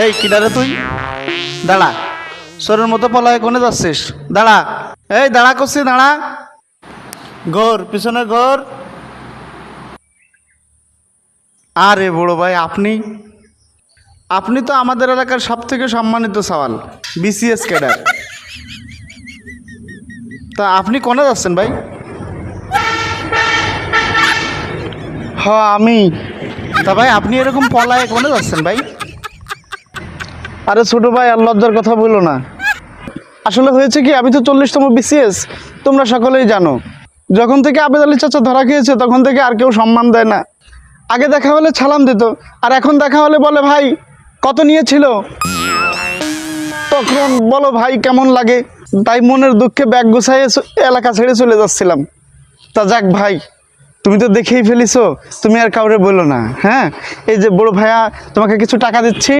এই, কিনারে তুই? দাঁড়া। সরের মতো পলায় কোনে যাচ্ছিস? দাঁড়া। এই, দাঁড়া করছি, দাঁড়া। ঘর, পিছনে ঘর। আরে বড় ভাই, আপনি? আপনি তো আমাদের এলাকার সব থেকে সম্মানিত সওয়াল, বিসিএস ক্যাডার। তা আপনি কোনে যাচ্ছেন ভাই? হ, আমি। তা ভাই, আপনি এরকম পলায় কোনে যাচ্ছেন ভাই? আরে ছোট ভাই, আর লজ্জার কথা বলো না। আসলে হয়েছে কি, আমি তো চল্লিশতম বিসিএস তোমরা সকলেই জানো। যখন থেকে আবেদ আলী চাচা ধরা খেয়েছে, তখন থেকে আর কেউ সম্মান দেয় না। আগে দেখা হলে ছালাম দিত, আর এখন দেখা হলে বলে, ভাই, কত নিয়েছিল? তখন বলো, ভাই, কেমন লাগে? তাই মনের দুঃখে ব্যাগ গুছাইয়ে এলাকা ছেড়ে চলে যাচ্ছিলাম। তা যাক ভাই, তুমি তো দেখেই ফেলিছো, তুমি আর কাউরে বলো না হ্যাঁ? এই যে বড় ভাইয়া, তোমাকে কিছু টাকা দিচ্ছি।